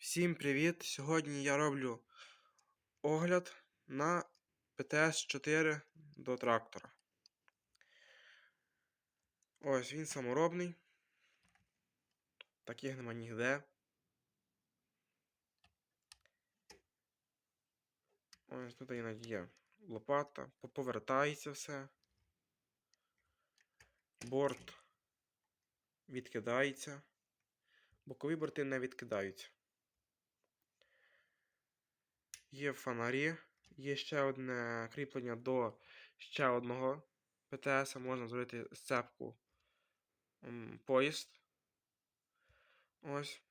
Всім привіт! Сьогодні я роблю огляд на ПТС-4 до трактора. Ось він саморобний. Таких нема ніде. Ось тут іноді є лопата, повертається все. Борт відкидається. Бокові борти не відкидаються. Є фонарі, є ще одне кріплення до ще одного ПТС, можна зробити сцепку поїзд. Ось.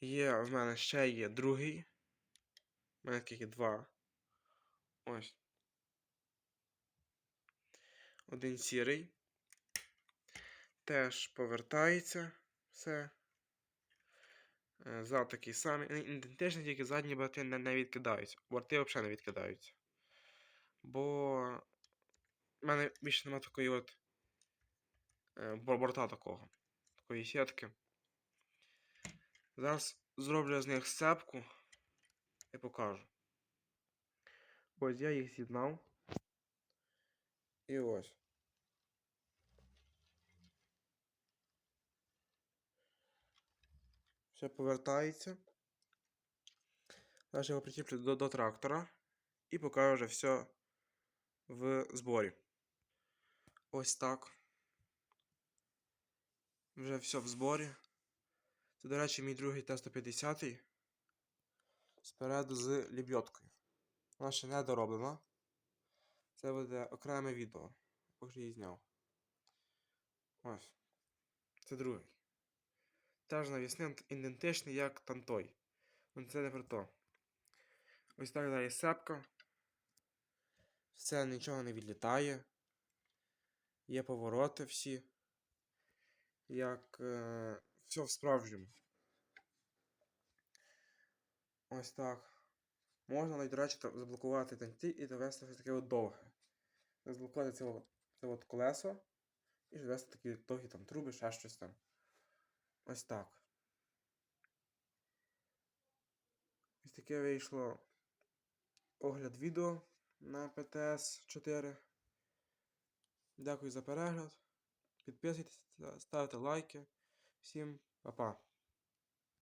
Є в мене ще є другий. У мене таких два. Ось. Один сірий. Теж повертається все. Е, Зад такий самий. Ідентичний, тільки задні борти не, не відкидаються. Борти взагалі не відкидаються. Бо в мене більше немає такої от е, борта такого. Такої сітки. Зараз зроблю з них сцепку і покажу. Ось я їх з'єднав. І ось. Все повертається. Зараз його причіплю до, до трактора і покажу вже все в зборі. Ось так. Вже все в зборі. Це, до речі, мій другий Т-150 спереду з лібьоткою. Вона ще не дороблена. Це буде окреме відео. Поки її зняв. Ось. Це другий. Теж навісний ідентичний, як там той. Ну це не про то. Ось так далі сепка. Все нічого не відлітає. Є повороти всі. Як е, все в справжньому. Ось так. Можна навіть, до речі, заблокувати танці і довести щось таке от довге. Заблокувати це, це от колесо і довести такі довгі там труби, ще щось там. Ось так. Ось таке вийшло огляд відео на ПТС 4. Дякую за перегляд. Підписуйтесь, ставте лайки. Всім па-па.